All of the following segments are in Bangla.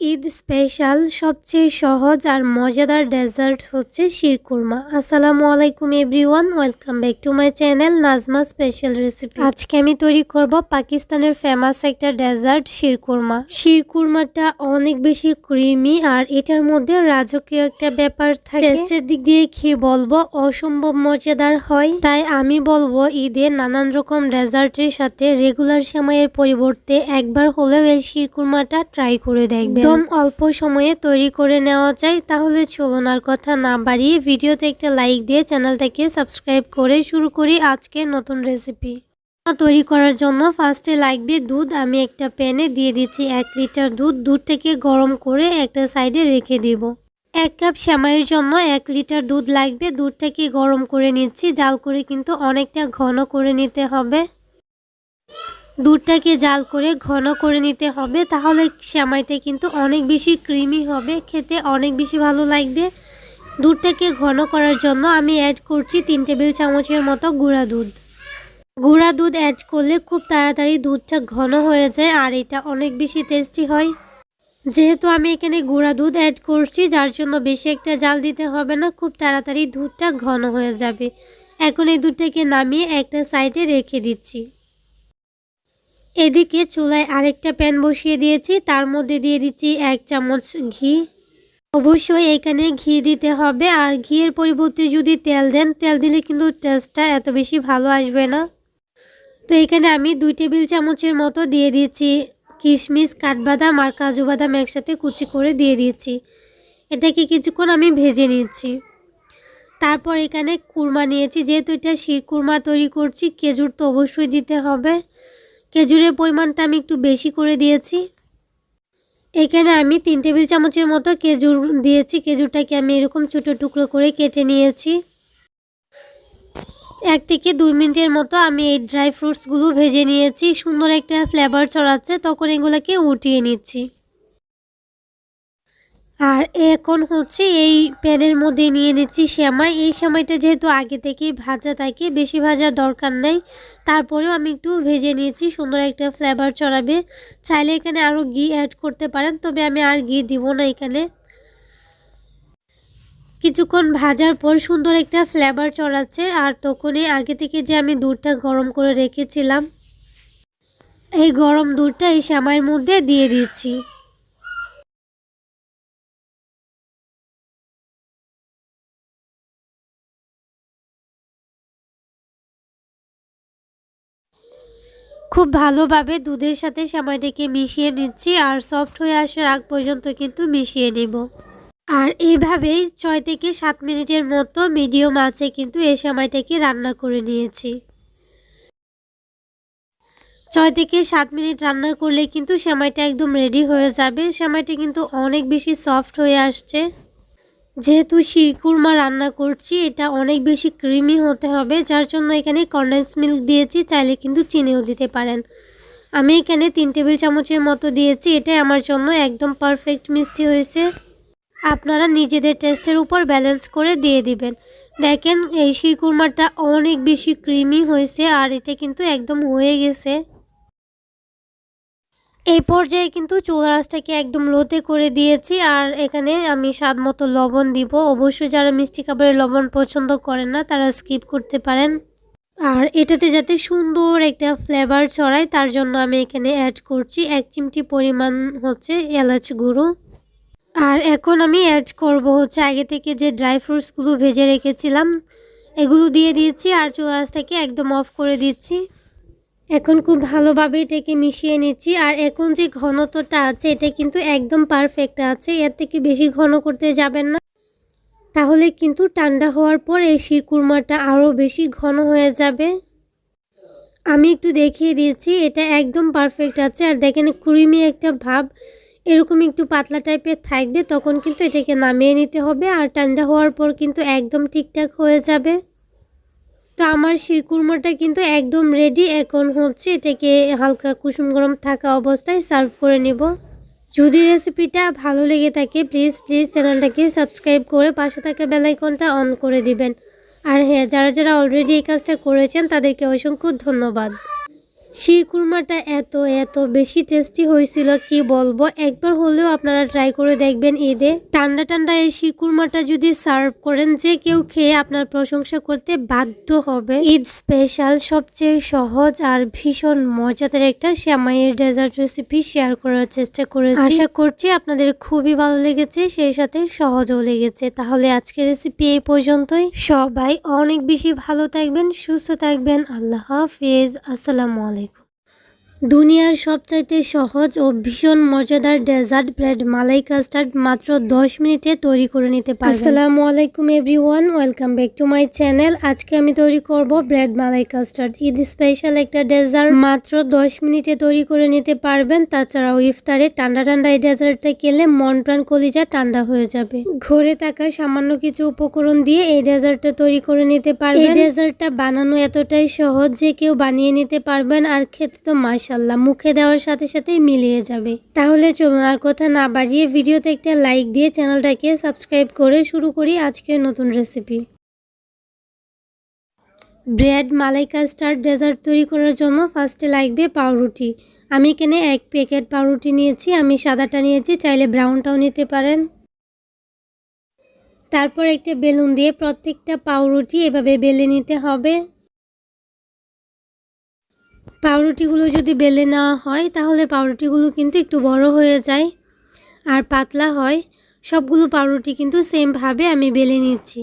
ঈদ স্পেশাল, সবচেয়ে সহজ আর মজাদার ডেজার্ট হচ্ছে শিরকুরমা আসসালামু আলাইকুম everyone, welcome back to my channel Najma special recipe. আজকে আমি তৈরি করব পাকিস্তানের ফেমাস একটা ডেজার্ট শিরকুরমা শিরকুরমাটা অনেক বেশি ক্রিমি আর এটার মধ্যে রাজকীয় একটা ব্যাপার থাকে। টেস্টের দিক দিয়ে খেয়ে বলব, অসম্ভব মজাদার হয়। তাই আমি বলব ঈদে নানান রকম ডেজার্টের সাথে রেগুলার সময়ের পরিবর্তে একবার হলেও এই শিরকুরমাটা ট্রাই করে দেখবেন। একদম অল্প সময়ে তৈরি করে নেওয়া যায়, তাহলে চলুন কথা না বাড়িয়ে ভিডিওতে একটা লাইক দিয়ে চ্যানেলটাকে সাবস্ক্রাইব করে শুরু করি আজকে নতুন রেসিপি তৈরি করার জন্য ফার্স্টে লাগবে দুধ, আমি একটা প্যানে দিয়ে দিচ্ছি এক লিটার দুধ, দুধটাকে গরম করে একটা সাইডে রেখে দিব। এক কাপ শ্যামাইয়ের জন্য এক লিটার দুধ লাগবে, দুধটাকে গরম করে নিচ্ছি, জাল করে কিন্তু অনেকটা ঘন করে নিতে হবে। দুধটাকে জাল করে ঘন করে নিতে হবে, তাহলে সেমাইটা কিন্তু অনেক বেশি ক্রিমি হবে, খেতে অনেক বেশি ভালো লাগবে। দুধটাকে ঘন করার জন্য আমি অ্যাড করছি তিন টেবিল চামচের মতো গুঁড়া দুধ। গুঁড়া দুধ অ্যাড করলে খুব তাড়াতাড়ি দুধটা ঘন হয়ে যায় আর এটা অনেক বেশি টেস্টি হয়। যেহেতু আমি এখানে গুঁড়া দুধ অ্যাড করছি, যার জন্য বেশি একটা জাল দিতে হবে না, খুব তাড়াতাড়ি দুধটা ঘন হয়ে যাবে। এখন এই দুধটাকে নামিয়ে একটা সাইডে রেখে দিচ্ছি। এদিকে চুলায় আরেকটা প্যান বসিয়ে দিয়েছি, তার মধ্যে দিয়ে দিচ্ছি এক চামচ ঘি। অবশ্যই এখানে ঘি দিতে হবে, আর ঘিয়ের পরিবর্তে যদি তেল দেন, তেল দিলে কিন্তু টেস্টটা এত বেশি ভালো আসবে না। তো এখানে আমি দুই টেবিল চামচের মতো দিয়ে দিয়েছি কিশমিশ, কাঠবাদাম আর কাজু বাদাম একসাথে কুচি করে দিয়ে দিয়েছি। এটাকে কিছুক্ষণ আমি ভেজে নিচ্ছি। তারপর এখানে কুরমা নিয়েছি, যেহেতু এটা শির কুরমা তৈরি করছি, খেজুর তো অবশ্যই দিতে হবে। খেজুরের পরিমাণটা আমি একটু বেশি করে দিয়েছি। এখানে আমি তিন টেবিল চামচের মতো খেজুর দিয়েছি। খেজুরটাকে আমি এরকম ছোটো টুকরো করে কেটে নিয়েছি। এক থেকে দুই মিনিটের মতো আমি এই ড্রাই ফ্রুটসগুলো ভেজে নিয়েছি। সুন্দর একটা ফ্লেভার ছড়াচ্ছে। তখন এগুলোকে উঠিয়ে নিচ্ছি। আর এখন হচ্ছে এই প্যানের মধ্যে নিয়ে নিচ্ছি শ্যামাই এই শ্যামাইটা যেহেতু আগে থেকেই ভাজা থাকে, বেশি ভাজার দরকার নেই। তারপরেও আমি একটু ভেজে নিয়েছি, সুন্দর একটা ফ্লেভার চড়াবে চাইলে এখানে আরও ঘি অ্যাড করতে পারেন, তবে আমি আর ঘি দিব না এখানে। কিছুক্ষণ ভাজার পর সুন্দর একটা ফ্লেভার চড়াচ্ছে আর তখনই আগে থেকে যে আমি দুধটা গরম করে রেখেছিলাম, এই গরম দুধটা এই শ্যামাইয়ের মধ্যে দিয়ে দিচ্ছি। খুব ভালোভাবে দুধের সাথে সেমাইটাকে মিশিয়ে নিচ্ছি আর সফট হয়ে আসার আগ পর্যন্ত কিন্তু মিশিয়ে নেব। আর এইভাবেই ছয় থেকে সাত মিনিটের মতো মিডিয়াম আছে কিন্তু এই সেমাইটাকে রান্না করে নিয়েছি। ছয় থেকে সাত মিনিট রান্না করলে কিন্তু সেমাইটা একদম রেডি হয়ে যাবে। সেমাইটা কিন্তু অনেক বেশি সফট হয়ে আসছে। যেহেতু শিরকুরমা রান্না করছি, এটা অনেক বেশি ক্রিমি হতে হবে, যার জন্য এখানে কন্ডেন্স মিল্ক দিয়েছি, চাইলে কিন্তু চিনিও দিতে পারেন। আমি এখানে তিন টেবিল চামচের মতো দিয়েছি এটাই আমার জন্য একদম পারফেক্ট মিষ্টি হয়েছে। আপনারা নিজেদের টেস্টের উপর ব্যালেন্স করে দিয়ে দিবেন। দেখেন, এই শিরকুরমাটা অনেক বেশি ক্রিমি হয়েছে, আর এটা কিন্তু একদম হয়ে গেছে। এই পর্যায়ে কিন্তু চুলা রাসটাকে একদম লোতে করে দিয়েছি আর এখানে আমি স্বাদ মতো লবণ দিব। অবশ্যই যারা মিষ্টি খাবারের লবণ পছন্দ করেন না, তারা স্কিপ করতে পারেন। আর এটাতে যাতে সুন্দর একটা ফ্লেভার ছড়ায়, তার জন্য আমি এখানে অ্যাড করছি এক চিমটি পরিমাণ হচ্ছে এলাচ গুঁড়ো। আর এখন আমি অ্যাড করব হচ্ছে আগে থেকে যে ড্রাই ফ্রুটসগুলো ভেজে রেখেছিলাম, এগুলো দিয়ে দিয়েছি আর চুলা রাসটাকে একদম অফ করে দিচ্ছি। এখন খুব ভালোভাবে এটাকে মিশিয়ে নিচ্ছি। আর এখন যে ঘনত্বটা আছে, এটা কিন্তু একদম পারফেক্ট আছে। এর থেকে বেশি ঘন করতে যাবেন না। তাহলে কিন্তু ঠান্ডা হওয়ার পর এই শিরকুরমাটা আরও বেশি ঘন হয়ে যাবে। আমি একটু দেখিয়ে দিয়েছি, এটা একদম পারফেক্ট আছে। আর দেখেন, ক্রিমি একটা ভাব। এরকম একটু পাতলা টাইপের থাকবে, তখন কিন্তু এটাকে নামিয়ে নিতে হবে। আর ঠান্ডা হওয়ার পর কিন্তু একদম ঠিকঠাক হয়ে যাবে। তো আমার শিরকুরমাটা কিন্তু একদম রেডি এখন হচ্ছে এটাকে হালকা কুসুম গরম থাকা অবস্থায় সার্ভ করে নিব। যদি রেসিপিটা ভালো লেগে থাকে প্লিজ প্লিজ চ্যানেলটাকে সাবস্ক্রাইব করে পাশে থাকা বেলাইকনটা অন করে দিবেন। আর হ্যাঁ যারা যারা অলরেডি এই কাজটা করেছেন, তাদেরকে অসংখ্য ধন্যবাদ। শিরকুরমাটা এত এত বেশি টেস্টি হয়েছিল কি বলব? একবার হলেও আপনারা ট্রাই করে দেখবেন ঈদে। ঠান্ডা ঠান্ডা এই শিরকুরমাটা যদি সার্ভ করেন যে কেউ খেয়ে আপনার প্রশংসা করতে বাধ্য হবে। ঈদ স্পেশাল সবচেয়ে সহজ আর ভীষণ মজাদার একটা শ্যামাইয়ের ডেজার্ট রেসিপি শেয়ার করার চেষ্টা করেছি। আশা করছি আপনাদের খুবই ভালো লেগেছে সেই সাথে সহজও লেগেছে। তাহলে আজকের রেসিপি এই পর্যন্তই। সবাই অনেক বেশি ভালো থাকবেন সুস্থ থাকবেন। আল্লাহ হাফিজ। আসসালামু আলাইকুম। দুনিয়ার সবচাইতে সহজ ও ভীষণ মজাদার ডেজার্ট ব্রেড মালাই কাস্টার্ড মাত্র 10 মিনিটে তৈরি করে নিতে পারবেন। আসসালামু আলাইকুম everyone welcome back to my channel আজকে আমি তৈরি করব bread malai custard. Eid special একটা ডেজার্ট মাত্র 10 মিনিটে তৈরি করে নিতে পারবেন। তাছাড়াও ইফতারে ঠান্ডা ঠান্ডা এই ডেজার্টটা খেলে মন প্রাণ কলিজা ঠান্ডা হয়ে যাবে। ঘরে থাকা সামান্য কিছু উপকরণ দিয়ে এই ডেজার্টটা তৈরি করে নিতে পারবেন। এই ডেজার্টটা বানানো এতটাই সহজ যে কেউ বানিয়ে নিতে পারবেন। আর খেতে তো মাশাল্লাহ মুখে দেওয়ার সাথে সাথেই মিলিয়ে যাবে। তাহলে চলুন আর কথা না বাড়িয়ে ভিডিওতে একটা লাইক দিয়ে চ্যানেলটাকে সাবস্ক্রাইব করে শুরু করি আজকের নতুন recipe bread malai custard dessert তৈরি করার জন্য ফার্স্টে লাগবে পাউরুটি। আমি এখানে এক প্যাকেট পাউরুটি নিয়েছি, আমি সাদাটা নিয়েছি, চাইলে ব্রাউনটাও নিতে পারেন। তারপর একটা বেলুন দিয়ে প্রত্যেকটা পাউরুটি এভাবে বেলে নিতে হবে। পাউরুটিগুলো যদি বেলে নেওয়া হয়, তাহলে পাউরুটিগুলো কিন্তু একটু বড় হয়ে যায় আর পাতলা হয়। সবগুলো পাউরুটি কিন্তু সেমভাবে আমি বেলে নিচ্ছি।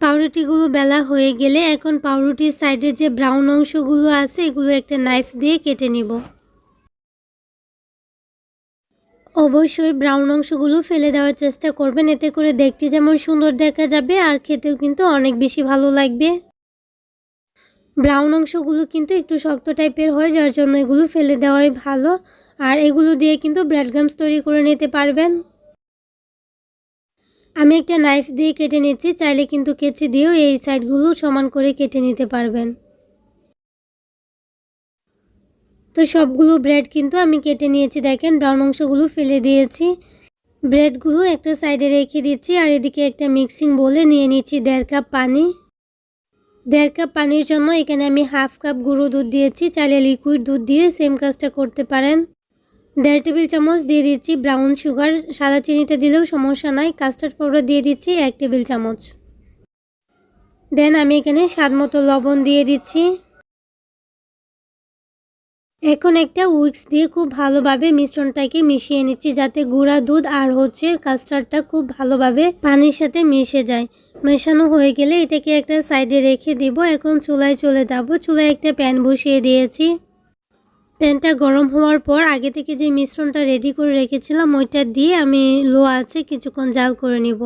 পাউরুটিগুলো বেলা হয়ে গেলে এখন পাউরুটির সাইডে যে ব্রাউন অংশগুলো আছে, এগুলো একটা নাইফ দিয়ে কেটে নিব। অবশ্যই ব্রাউন অংশগুলো ফেলে দেওয়ার চেষ্টা করবেন। এতে করে দেখতে যেমন সুন্দর দেখা যাবে আর খেতেও কিন্তু অনেক বেশি ভালো লাগবে। ব্রাউন অংশগুলো কিন্তু একটু শক্ত টাইপের হয়, যার জন্য এগুলো ফেলে দেওয়াই ভালো। আর এগুলো দিয়ে কিন্তু ব্রেড গামস তৈরি করে নিতে পারবেন। আমি একটা নাইফ দিয়ে কেটে নিচ্ছি, চাইলে কিন্তু কেচি দিয়েও এই সাইডগুলো সমান করে কেটে নিতে পারবেন। তো সবগুলো ব্রেড কিন্তু আমি কেটে নিয়েছি, দেখেন ব্রাউন অংশগুলো ফেলে দিয়েছি। ব্রেডগুলো একটা সাইডে রেখে দিচ্ছি আর এদিকে একটা মিক্সিং বলে নিয়ে নিচ্ছি দেড় কাপ পানি। দেড় কাপ পানির জন্য এখানে আমি হাফ কাপ গুঁড়ো দুধ দিয়েছি, চাইলে লিকুইড দুধ দিয়ে সেম কাজটা করতে পারেন। দেড় টেবিল চামচ দিয়ে দিচ্ছি ব্রাউন সুগার সাদা চিনিটা দিলেও সমস্যা নাই কাস্টার্ড পাউডার দিয়ে দিচ্ছি এক টেবিল চামচ। দেন আমি এখানে স্বাদ মতো লবণ দিয়ে দিচ্ছি। এখন একটা উইক্স দিয়ে খুব ভালোভাবে মিশ্রণটাকে মিশিয়ে নিচ্ছি যাতে গুঁড়া দুধ আর হচ্ছে কাস্টার্ডটা খুব ভালোভাবে পানির সাথে মিশে যায়। মেশানো হয়ে গেলে এটাকে একটা সাইডে রেখে দিব। এখন চুলায় চলে যাব। চুলায় একটা প্যান বসিয়ে দিয়েছি। প্যানটা গরম হওয়ার পর আগে থেকে যে মিশ্রণটা রেডি করে রেখেছিলাম, ওইটা দিয়ে আমি লো আছে কিছুক্ষণ জাল করে নিব।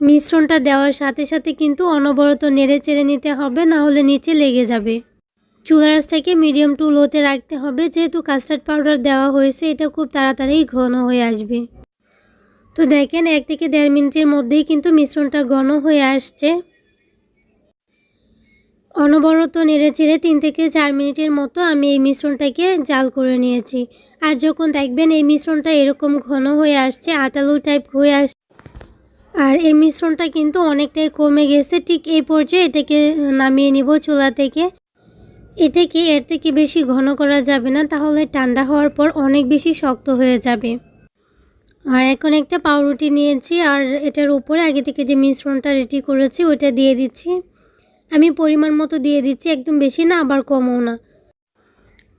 মিশ্রণটা দেওয়ার সাথে সাথে কিন্তু অনবরত নেড়ে চেড়ে নিতে হবে, না হলে নিচে লেগে যাবে। চুলা রাসটাকে মিডিয়াম টু লোতে রাখতে হবে। যেহেতু কাস্টার্ড পাউডার দেওয়া হয়েছে, এটা খুব তাড়াতাড়ি ঘন হয়ে আসবে। তো দেখেন, এক থেকে দেড় মিনিটের মধ্যেই কিন্তু মিশ্রণটা ঘন হয়ে আসছে। অনবরত নেড়ে চেড়ে তিন থেকে চার মিনিটের মতো আমি এই মিশ্রণটাকে জাল করে নিয়েছি। আর যখন দেখবেন এই মিশ্রণটা এরকম ঘন হয়ে আসছে, আটালু টাইপ হয়ে আসছে আর এই মিশ্রণটা কিন্তু অনেকটাই কমে গেছে। ঠিক এই পর্যায়ে এটাকে নামিয়ে নিব চুলা থেকে। এটাকে এর থেকে বেশি ঘন করা যাবে না? তাহলে ঠান্ডা হওয়ার পর অনেক বেশি শক্ত হয়ে যাবে। আর এখন একটা পাউরুটি নিয়েছি, আর এটার উপরে আগে থেকে যে মিশ্রণটা রেডি করেছি, ওইটা দিয়ে দিচ্ছি। আমি পরিমাণ মতো দিয়ে দিচ্ছি, একদম বেশি না, আবার কমও না।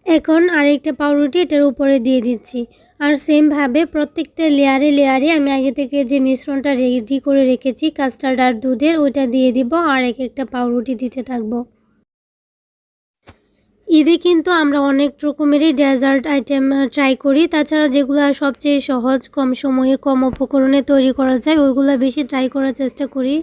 এখন আরেকটা পাউরুটি এটার উপরে দিয়ে দিচ্ছি। আর সেমভাবে প্রত্যেকটা লেয়ারে লেয়ারে আমি আগে থেকে যে মিশ্রণটা রেডি করে রেখেছি, কাস্টার্ড আর দুধের, ওইটা দিয়ে দিব, আর এক একটা পাউরুটি দিতে থাকব। ঈদে কিন্তু আমরা অনেক রকমেরই ডেজার্ট আইটেম ট্রাই করি। তাছাড়া যেগুলো সবচেয়ে সহজ, কম সময়ে, কম উপকরণে তৈরি করা যায়, ওইগুলো বেশি ট্রাই করার চেষ্টা করি।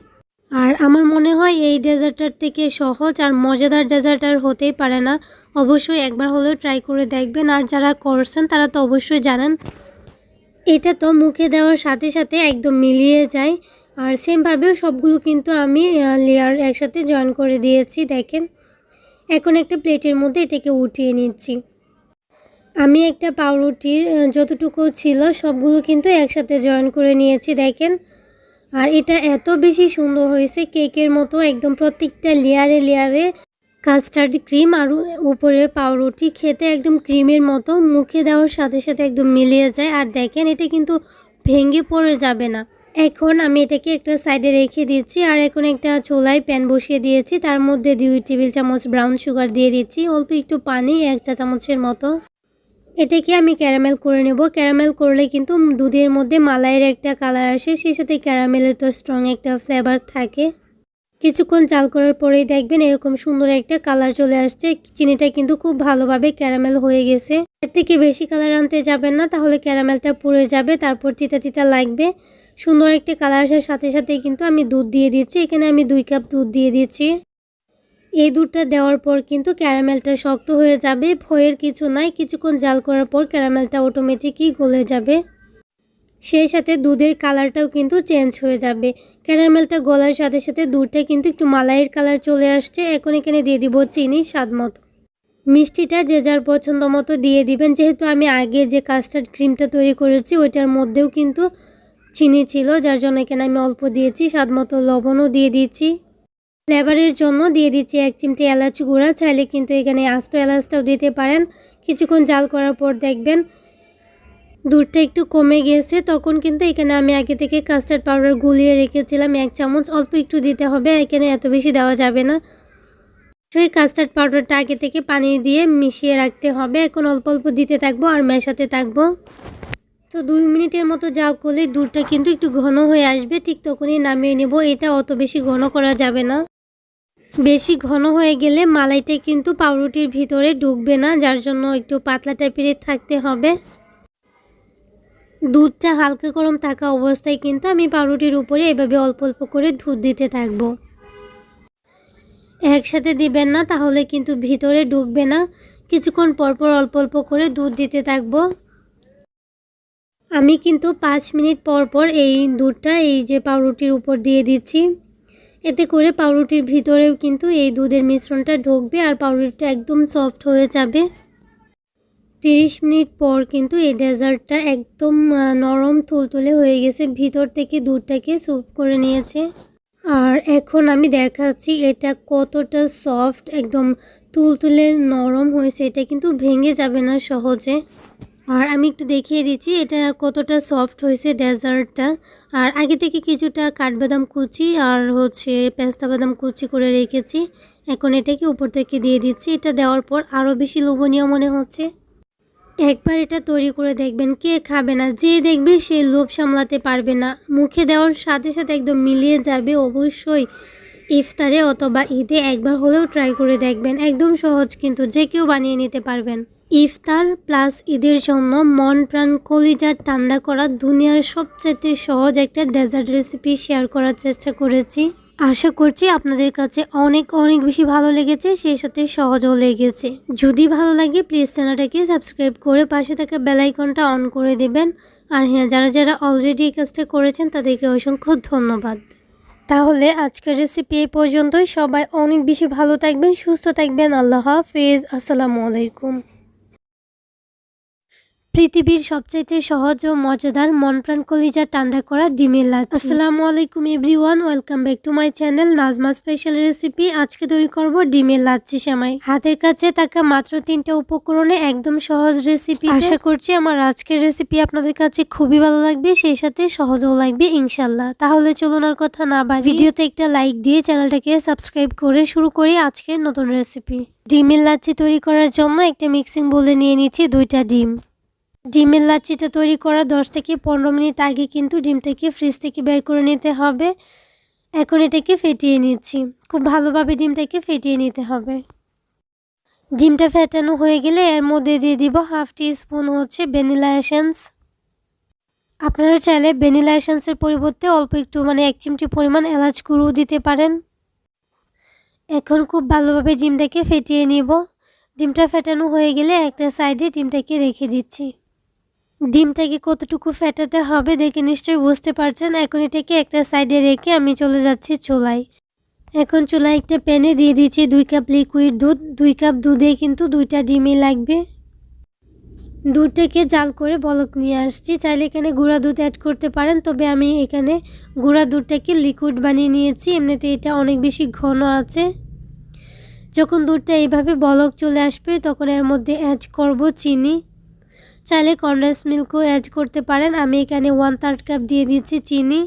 আর আমার মনে হয় এই ডেজার্টটার থেকে সহজ আর মজাদার ডেজার্ট আর হতেই পারে না। অবশ্যই একবার হলেও ট্রাই করে দেখবেন। আর যারা করছেন, তারা তো অবশ্যই জানেন। এটা তো মুখে দেওয়ার সাথে সাথে একদম মিলিয়ে যায়। আর সেমভাবেও সবগুলো কিন্তু আমি লেয়ার একসাথে জয়েন করে দিয়েছি, দেখেন। এখন একটা প্লেটের মধ্যে এটাকে উঠিয়ে নিচ্ছি। আমি একটা পাউরুটির যতটুকু ছিল সবগুলো কিন্তু একসাথে জয়েন করে নিয়েছি, দেখেন। আর এটা এত বেশি সুন্দর হয়েছে, কেকের মতো একদম প্রত্যেকটা লেয়ারে লেয়ারে কাস্টার্ড ক্রিম আর উপরে পাউরুটি খেতে একদম ক্রিমের মতো, মুখে দেওয়ার সাথে সাথে একদম মিলিয়ে যায়। আর দেখেন, এটা কিন্তু ভেঙে পড়ে যাবে না। এখন আমি এটাকে একটা সাইডে রেখে দিচ্ছি আর এখন একটা চুলায় প্যান বসিয়ে দিয়েছি। তার মধ্যে দুই টেবিল চামচ ব্রাউন সুগার দিয়ে দিচ্ছি। অল্প একটু পানি, এক চা চামচের মতো। এটাকে আমি ক্যারামেল করে নেব। ক্যারামেল করলে কিন্তু দুধের মধ্যে মালাইয়ের একটা কালার আসে। সেই সাথে ক্যারামেলের তো স্ট্রং একটা ফ্লেভার থাকে। কিছুক্ষণ চাল করার পরেই দেখবেন এরকম সুন্দর একটা কালার চলে আসছে। চিনিটা কিন্তু খুব ভালোভাবে ক্যারামেল হয়ে গেছে। এর থেকে বেশি কালার আনতে যাবেন না, তাহলে ক্যারামেলটা পুড়ে যাবে, তারপর তিতা তিতা লাগবে। সুন্দর একটি কালার আসার সাথে সাথে কিন্তু আমি দুধ দিয়ে দিচ্ছি। এখানে আমি দুই কাপ দুধ দিয়ে দিচ্ছি। এই দুধটা দেওয়ার পর কিন্তু ক্যারামেলটা শক্ত হয়ে যাবে। ভয়ের কিছু নাই। কিছুক্ষণ জাল করার পর ক্যারামেলটা অটোমেটিকই গলে যাবে। সেই সাথে দুধের কালারটাও কিন্তু চেঞ্জ হয়ে যাবে। ক্যারামেলটা গলার সাথে সাথে দুধটা কিন্তু একটু মালাইয়ের কালার চলে আসছে। এখন এখানে দিয়ে দিব চিনি স্বাদ মতো। মিষ্টিটা যে যার পছন্দ মতো দিয়ে দিবেন। যেহেতু আমি আগে যে কাস্টার্ড ক্রিমটা তৈরি করেছি, ওইটার মধ্যেও কিন্তু চিনি ছিল, যার জন্য এখানে আমি অল্প দিয়েছি। স্বাদ মতো লবণও দিয়ে দিয়েছি। ফ্লেভারের জন্য দিয়ে দিচ্ছি এক চিমটি এলাচ গুঁড়া। চাইলে কিন্তু এখানে আস্ত এলাচটাও দিতে পারেন। কিছুক্ষণ জাল করার পর দেখবেন দুধটা একটু কমে গেছে। তখন কিন্তু এখানে আমি আগে থেকে কাস্টার্ড পাউডার গুলিয়ে রেখেছিলাম। এক চামচ অল্প একটু দিতে হবে। এখানে এত বেশি দেওয়া যাবে না। সেই কাস্টার্ড পাউডারটা আগে থেকে পানি দিয়ে মিশিয়ে রাখতে হবে। এখন অল্প অল্প দিতে থাকব আর মেশাতে থাকব। তো দুই মিনিটের মতো জাল করলে দুধটা কিন্তু একটু ঘন হয়ে আসবে, ঠিক তখনই নামিয়ে নেব। এটা অত বেশি ঘন করা যাবে না। বেশি ঘন হয়ে গেলে মালাইটা কিন্তু পাউরুটির ভিতরে ঢুকবে না, যার জন্য একটু পাতলা টাইপের থাকতে হবে। দুধটা হালকা গরম থাকা অবস্থায় কিন্তু আমি পাউরুটির উপরে এভাবে অল্প অল্প করে দুধ দিতে থাকব। একসাথে দিবেন না, তাহলে কিন্তু ভিতরে ঢুকবে না। কিছুক্ষণ পরপর অল্প অল্প করে দুধ দিতে থাকব। আমি কিন্তু পাঁচ মিনিট পর পর এই দুধটা, এই যে পাউরুটির উপর দিয়ে দিচ্ছি। এতে করে পাউরুটির ভিতরেও কিন্তু এই দুধের মিশ্রণটা ঢুকবে আর পাউরুটিটা একদম সফট হয়ে যাবে। তিরিশ মিনিট পর কিন্তু এই ডেজার্টটা একদম নরম তুলতুলে হয়ে গেছে। ভিতর থেকে দুধটাকে স্যুপ করে নিয়েছে। আর এখন আমি দেখাচ্ছি এটা কতটা সফট, একদম তুলতুলে নরম হয়েছে। এটা কিন্তু ভেঙে যাবে না সহজে। আর আমি একটু দেখিয়ে দিচ্ছি, এটা কতটা সফট হয়েছে ডেজার্টটা। আর আগে থেকে কিছুটা কাঠবাদাম কুচি আর হচ্ছে পেস্তা বাদাম কুচি করে রেখেছি। এখন এটাকে উপর থেকে দিয়ে দিচ্ছি, এটা দেওয়ার পর আরও বেশি লোভনীয় মনে হচ্ছে। একবার এটা তৈরি করে দেখবেন, কে খাবে না, যে দেখবে সে লোভ সামলাতে পারবে না। মুখে দেওয়ার সাথে সাথে একদম মিলিয়ে যাবে অবশ্যই ইফতারে অথবা ঈদে একবার হলেও ট্রাই করে দেখবেন, একদম সহজ কিন্তু, যে কেউ বানিয়ে নিতে পারবেন। ইফতার প্লাস ঈদের জন্য মন প্রাণ কলিজা ঠান্ডা করা দুনিয়ার সবচাইতে সহজ একটা ডেজার্ট রেসিপি শেয়ার করার চেষ্টা করেছি। আশা করছি আপনাদের কাছে অনেক অনেক বেশি ভালো লেগেছে, সেই সাথে সহজও লেগেছে। যদি ভালো লাগে প্লিজ চ্যানেলটাকে সাবস্ক্রাইব করে পাশে থাকা বেলাইকনটা অন করে দেবেন। আর হ্যাঁ যারা যারা অলরেডি এই কাজটা করেছেন, তাদেরকে অসংখ্য ধন্যবাদ। তাহলে আজকের রেসিপি এই পর্যন্তই। সবাই অনেক বেশি ভালো থাকবেন, সুস্থ থাকবেন। আল্লাহ হাফিজ। আসসালামু আলাইকুম। পৃথিবীর সবচাইতে সহজ ও মজাদার মন প্রাণ কলিজা ঠান্ডা করা ডিমের লাচ্ছি। আসসালামু আলাইকুম everyone welcome back to my channel Najma special recipe আজকে তৈরি করব ডিমের লাচ্ছি সেমাই। হাতের কাছে থাকা মাত্র তিনটা উপকরণে একদম সহজ রেসিপি আশা করছি আমার আজকের রেসিপি আপনাদের কাছে খুবই ভালো লাগবে, সেই সাথে সহজও লাগবে ইনশাল্লাহ তাহলে চলুন আর কথা না বা ভিডিওতে একটা লাইক দিয়ে চ্যানেলটাকে সাবস্ক্রাইব করে শুরু করি আজকের নতুন রেসিপি ডিমের লাচ্ছি তৈরি করার জন্য একটা মিক্সিং বলে নিয়ে নিচ্ছি দুইটা ডিম। ডিমের লাচ্ছিটা তৈরি করা দশ থেকে পনেরো মিনিট আগে কিন্তু ডিমটাকে ফ্রিজ থেকে বের করে নিতে হবে। এখন এটাকে ফেটিয়ে নিচ্ছি। খুব ভালোভাবে ডিমটাকে ফেটিয়ে নিতে হবে। ডিমটা ফেটানো হয়ে গেলে এর মধ্যে দিয়ে দিব হাফ টি স্পুন হচ্ছে ভ্যানিলা এসেন্স। আপনারা চাইলে ভ্যানিলা এসেন্সের পরিবর্তে অল্প একটু মানে এক চিমটি পরিমাণ এলাচ গুঁড়ো দিতে পারেন। এখন খুব ভালোভাবে ডিমটাকে ফেটিয়ে নিব। ডিমটা ফেটানো হয়ে গেলে একটা সাইডে ডিমটাকে রেখে দিচ্ছি। ডিমটাকে কতটুকু ফেটাতে হবে দেখে নিশ্চয়ই বুঝতে পারছেন। এখন এটাকে একটা সাইডে রেখে আমি চলে যাচ্ছি চুলায়। এখন চুলায় একটা প্যানে দিয়ে দিচ্ছি দুই কাপ লিকুইড দুধ। দুই কাপ দুধে কিন্তু দুইটা ডিমই লাগবে। দুধটাকে জাল করে বলক নিয়ে আসছি। চাইলে এখানে গুঁড়া দুধ অ্যাড করতে পারেন, তবে আমি এখানে গুঁড়া দুধটাকে লিকুইড বানিয়ে নিয়েছি। এমনিতে এটা অনেক বেশি ঘন আছে। যখন দুধটা এইভাবে বলক চলে আসবে, তখন এর মধ্যে অ্যাড করব চিনি। চাইলে কনডেন্স মিল্কও অ্যাড করতে পারেন। আমি এখানে ওয়ান থার্ড কাপ দিয়ে দিচ্ছি চিনি।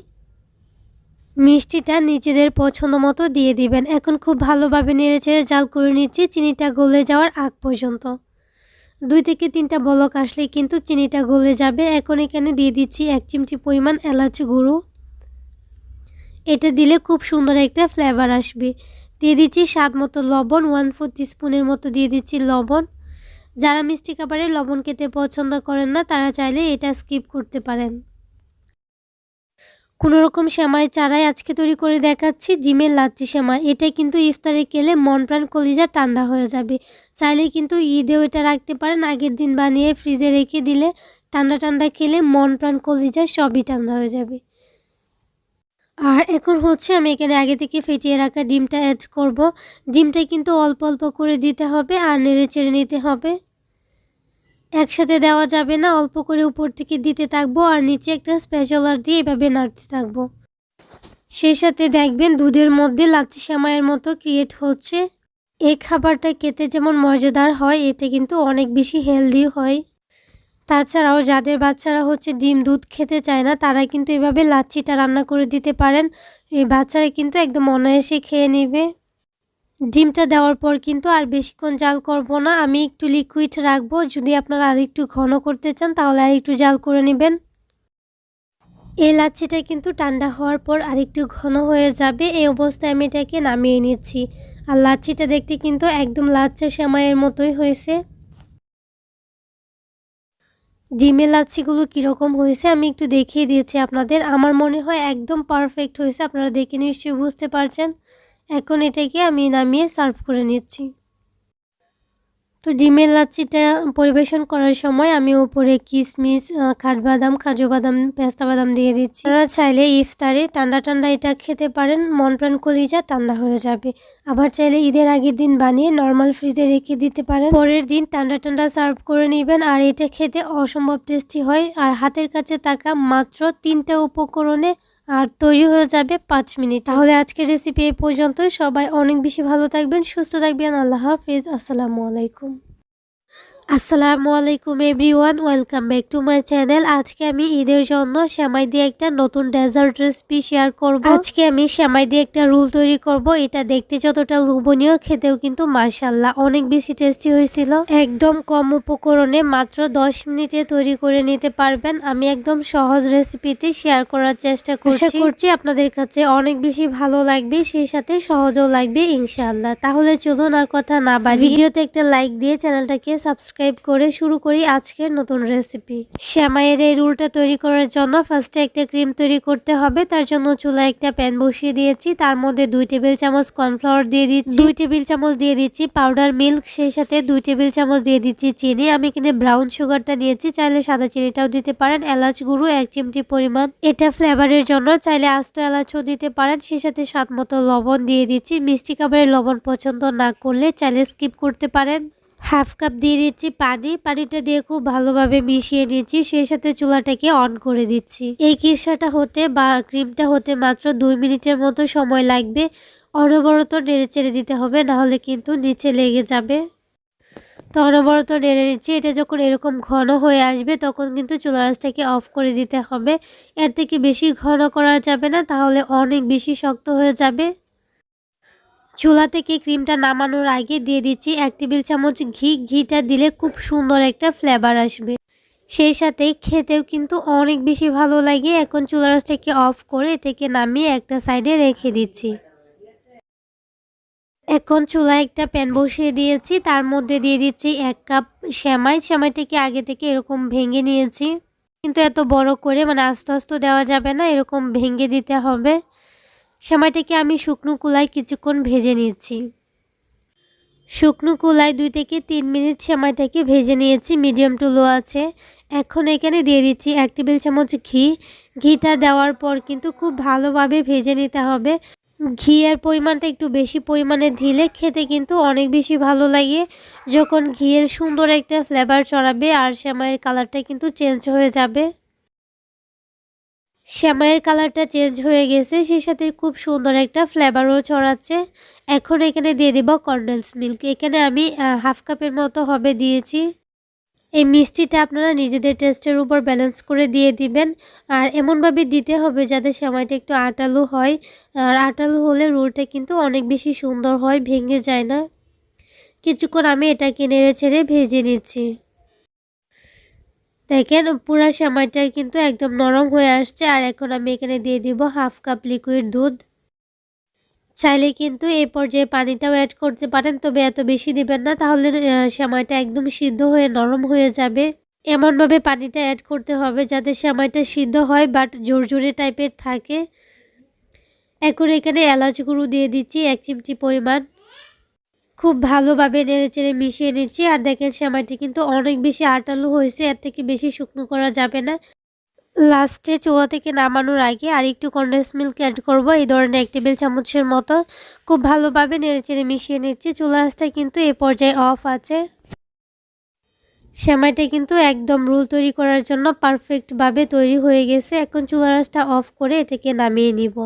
মিষ্টিটা নিজেদের পছন্দ মতো দিয়ে দিবেন। এখন খুব ভালোভাবে নেড়ে চেড়ে জাল করে নিচ্ছি। চিনিটা গলে যাওয়ার আগ পর্যন্ত। দুই থেকে তিনটা বলক আসলে কিন্তু চিনিটা গলে যাবে। এখন এখানে দিয়ে দিচ্ছি এক চিমটি পরিমাণ এলাচ গুঁড়ো। এটা দিলে খুব সুন্দর একটা ফ্লেভার আসবে। দিয়ে দিচ্ছি স্বাদ মতো লবণ ওয়ান ফোর স্পুনের মতো দিয়ে দিচ্ছি লবণ। যারা মিষ্টি খাবারে লবণ খেতে পছন্দ করেন না, তারা চাইলে এটা স্কিপ করতে পারেন। কোনো রকম সেমাই চারাই আজকে তৈরি করে দেখাচ্ছি জিমের লাচ্ছি সেমাই। এটা কিন্তু ইফতারে খেলে মন প্রাণ কলিজা ঠান্ডা হয়ে যাবে। চাইলে কিন্তু ঈদেও এটা রাখতে পারেন, আগের দিন বানিয়ে ফ্রিজে রেখে দিলে ঠান্ডা ঠান্ডা খেলে মন প্রাণ কলিজা সবই ঠান্ডা হয়ে যাবে। আর এখন হচ্ছে আমি এখানে আগে থেকে ফেটিয়ে রাখা ডিমটা অ্যাড করব। ডিমটা কিন্তু অল্প অল্প করে দিতে হবে আর নেড়ে চেড়ে নিতে হবে। একসাথে দেওয়া যাবে না। অল্প করে উপর থেকে দিতে থাকব আর নিচে একটা স্পেশালার দিয়ে এভাবে নাড়তে থাকব। সেই সাথে দেখবেন দুধের মধ্যে লাচ্ছি সেমাইয়ের মতো ক্রিয়েট হচ্ছে। এই খাবারটা খেতে যেমন মজাদার হয়, এতে কিন্তু অনেক বেশি হেলদি হয়। তাছাড়াও যাদের বাচ্চারা হচ্ছে ডিম দুধ খেতে চায় না, তারা কিন্তু এভাবে লাচ্ছিটা রান্না করে দিতে পারেন। এই বাচ্চারা কিন্তু একদম অনায়াসে খেয়ে নেবে। ডিমটা দেওয়ার পর কিন্তু আর বেশিক্ষণ জাল করব না। আমি একটু লিকুইড রাখব। যদি আপনারা আর একটু ঘন করতে চান, তাহলে আর একটু জাল করে নেবেন। এই লাচ্ছিটা কিন্তু ঠান্ডা হওয়ার পর আর একটু ঘন হয়ে যাবে। এই অবস্থায় আমি এটাকে নামিয়ে নিচ্ছি। আর লাচ্ছিটা দেখতে কিন্তু একদম লাচ্ছা সেমাইয়ের মতোই হয়েছে। ডিমের লাচ্ছিগুলো কীরকম হয়েছে আমি একটু দেখিয়ে দিয়েছি আপনাদের। আমার মনে হয় একদম পারফেক্ট হয়েছে। আপনারা দেখে নিশ্চয়ই বুঝতে পারছেন। এখন এটাকে আমি নামিয়ে সার্ভ করে নিচ্ছি। তো ডিমের লাচ্ছিটা পরিবেশন করার সময় আমি উপরে কিশমিশ কাঠবাদাম, কাজু বাদাম, পেস্তা বাদাম দিয়ে দিচ্ছি। আপনারা চাইলে ইফতারে ঠান্ডা ঠান্ডা এটা খেতে পারেন, মন প্রাণ কলিজা ঠান্ডা হয়ে যাবে। আবার চাইলে ঈদের আগের দিন বানিয়ে নর্মাল ফ্রিজে রেখে দিতে পারেন। পরের দিন ঠান্ডা ঠান্ডা সার্ভ করে নেবেন আর এটা খেতে অসম্ভব টেস্টি হয়। আর হাতের কাছে থাকা মাত্র তিনটা উপকরণে আর তৈরি হয়ে যাবে পাঁচ মিনিট। তাহলে আজকের রেসিপি এই পর্যন্তই। সবাই অনেক বেশি ভালো থাকবেন, সুস্থ থাকবেন। আল্লাহ হাফিজ। আসসালামু আলাইকুম। আসসালামু আলাইকুম everyone welcome back to my channel. আজকে আমি ঈদের জন্য শ্যামাই দিয়ে একটা নতুন ডেজার্ট রেসিপি শেয়ার করব। আজকে আমি শ্যামাই দিয়ে একটা রুল তৈরি করব। এটা দেখতে যতটা লোভনীয় খেতেও কিন্তু মার্শাল্লাহ অনেক বেশি টেস্টি হয়েছিল। একদম কম উপকরণে মাত্র 10 মিনিটে তৈরি করে নিতে পারবেন। আমি একদম সহজ রেসিপিতে শেয়ার করার চেষ্টা করছি। করছি আপনাদের কাছে অনেক বেশি ভালো লাগবে সেই সাথে সহজও লাগবে ইনশাআল্লাহ। তাহলে চলুন আর কথা না বাড়ি ভিডিওতে একটা লাইক দিয়ে চ্যানেলটাকে সাবস্ক্রাইব সাবস্ক্রাইব করে শুরু করি আজকের নতুন রেসিপি শ্যামাইয়ের এই রুলটা তৈরি করার জন্য ফার্স্টে একটা ক্রিম তৈরি করতে হবে। তার জন্য চুলায় একটা প্যান বসিয়ে দিয়েছি। তার মধ্যে দুই টেবিল চামচ কর্নফ্লাওয়ার দিয়ে দিচ্ছি। দুই টেবিল চামচ দিয়ে দিচ্ছি পাউডার মিল্ক সেই সাথে দুই টেবিল চামচ দিয়ে দিচ্ছি চিনি। আমি এখানে ব্রাউন সুগারটা নিয়েছি। চাইলে সাদা চিনিটাও দিতে পারেন। এলাচ গুঁড়ো এক চিমটি পরিমাণ। এটা ফ্লেভারের জন্য চাইলে আস্ত এলাচও দিতে পারেন। সেই সাথে স্বাদ মতো লবণ দিয়ে দিচ্ছি। মিষ্টি খাবারের লবণ পছন্দ না করলে চাইলে স্কিপ করতে পারেন। হাফ কাপ দিয়ে দিচ্ছি পানি। পানিটা দিয়ে খুব ভালোভাবে মিশিয়ে নিচ্ছি। সেই সাথে চুলাটাকে অন করে দিচ্ছি। এই কিসাটা হতে বা ক্রিমটা হতে মাত্র দুই মিনিটের মতো সময় লাগবে। অনবরত নেড়ে চেড়ে দিতে হবে, নাহলে কিন্তু নিচে লেগে যাবে। তো অনবরত নেড়ে নিচ্ছি। এটা যখন এরকম ঘন হয়ে আসবে, তখন কিন্তু চুলা অফ করে দিতে হবে। এর থেকে বেশি ঘন করা যাবে না, তাহলে অনেক বেশি শক্ত হয়ে যাবে। চুলা থেকে ক্রিমটা নামানোর আগে দিয়ে দিচ্ছি এক টেবিল চামচ ঘি। ঘিটা দিলে খুব সুন্দর একটা ফ্লেভার আসবে। সেই সাথে খেতেও কিন্তু অনেক বেশি ভালো লাগে। এখন চুলা রসটাকে অফ করে থেকে নামিয়ে একটা সাইডে রেখে দিচ্ছি। এখন চুলায় একটা প্যান বসিয়ে দিয়েছি। তার মধ্যে দিয়ে দিচ্ছি এক কাপ শ্যামাই শ্যামাইটাকে আগে থেকে এরকম ভেঙে নিয়েছি। কিন্তু এত বড় করে মানে আস্তে আস্তে দেওয়া যাবে না। এরকম ভেঙে দিতে হবে। সেমাইটাকে আমি শুকনো কুলায় কিছুক্ষণ ভেজে নিয়েছি। শুকনো কুলায় দুই থেকে তিন মিনিট সেমাইটাকে ভেজে নিয়েছি। মিডিয়াম টু লো আছে। এখন এখানে দিয়ে দিচ্ছি এক টেবিল চামচ ঘি। ঘিটা দেওয়ার পর কিন্তু খুব ভালোভাবে ভেজে নিতে হবে। ঘিয়ের পরিমাণটা একটু বেশি পরিমাণে দিলে খেতে কিন্তু অনেক বেশি ভালো লাগে। যখন ঘিয়ের সুন্দর একটা ফ্লেভার চড়াবে আর শ্যামাইয়ের কালারটা কিন্তু চেঞ্জ হয়ে যাবে। শ্যামাইয়ের কালারটা চেঞ্জ হয়ে গেছে, সেই সাথে খুব সুন্দর একটা ফ্লেভারও ছড়াচ্ছে। এখন এখানে দিয়ে দিব কর্নেলস মিল্ক। এখানে আমি হাফ কাপের মতো হবে দিয়েছি। এই মিষ্টিটা আপনারা নিজেদের টেস্টের উপর ব্যালেন্স করে দিয়ে দিবেন। আর এমনভাবে দিতে হবে যাতে সেমাইটা একটু আটালু হয়। আর আটালু হলে রোলটা কিন্তু অনেক বেশি সুন্দর হয়, ভেঙে যায় না। কিছুক্ষণ আমি এটাকে নেড়ে ছেড়ে ভেজে নিচ্ছি। দেখেন, পুরা সেমাইটা কিন্তু একদম নরম হয়ে আসছে। আর এখন আমি এখানে দিয়ে দিব হাফ কাপ লিকুইড দুধ। চাইলে কিন্তু এই পর্যায়ে পানিটাও অ্যাড করতে পারেন, তবে এত বেশি দিবেন না। তাহলে সেমাইটা একদম সিদ্ধ হয়ে নরম হয়ে যাবে। এমনভাবে পানিটা অ্যাড করতে হবে যাতে সেমাইটা সিদ্ধ হয় বাট জোরজোরে টাইপের থাকে। এখন এখানে এলাচ গুঁড়ো দিয়ে দিচ্ছি এক চিমটি পরিমাণ। খুব ভালোভাবে নেড়ে চেড়ে মিশিয়ে নিচ্ছি। আর দেখেন সেমাইটি কিন্তু অনেক বেশি আটালো হয়েছে, এর থেকে বেশি শুকনো করা যাবে না। লাস্টে চোলা থেকে নামানোর আগে আর একটু কন্ডেন্স মিল্ক অ্যাড করব, এই ধরনের এক টেবিল চামচের মতো। খুব ভালোভাবে নেড়ে চেড়ে মিশিয়ে নিচ্ছি, চুলা রাসটা কিন্তু এ পর্যায়ে অফ আছে। সেমাইটা কিন্তু একদম রোল তৈরি করার জন্য পারফেক্টভাবে তৈরি হয়ে গেছে। এখন চুলা রাসটা অফ করে এটাকে নামিয়ে নিব।